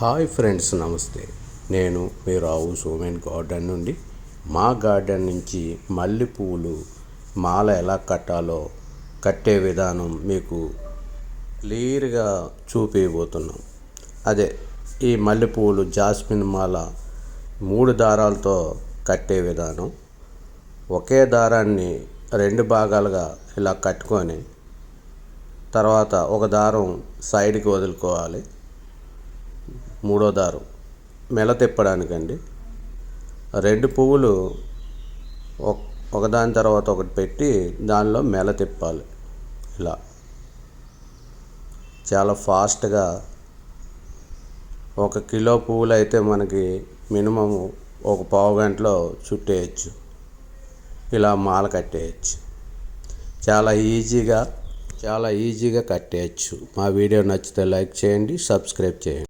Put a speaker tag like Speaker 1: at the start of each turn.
Speaker 1: Hi friends నమస్తే. నేను మీ రావు Somen garden నుండి. మా గార్డెన్ నుంచి మల్లె పువ్వులు మాల ఎలా కట్టాలో కట్టే విధానం మీకు క్లియర్గా చూపించబోతున్నాం అదే ఈ మల్లె పువ్వులు జాస్మిన్ మాల మూడు దారాలతో కట్టే విధానం. ఒకే దారాన్ని రెండు భాగాలుగా ఇలా కట్టుకొని తర్వాత ఒక దారం సైడ్కి వదులుకోవాలి. మూడో దారం. మెల తిప్పడానికండి. రెండు పువ్వులు ఒక- ఒకదాని తర్వాత ఒకటి పెట్టి దానిలో మెల తిప్పాలి. ఇలా. చాలా ఫాస్ట్గా ఒక కిలో పువ్వులు అయితే మనకి మినిమం ఒక పావు గంటలో చుట్టేయచ్చు. ఇలా మాల కట్టేయచ్చు. చాలా ఈజీగా చాలా ఈజీగా కట్టేయచ్చు. మా వీడియో నచ్చితే లైక్ చేయండి సబ్స్క్రైబ్ చేయండి.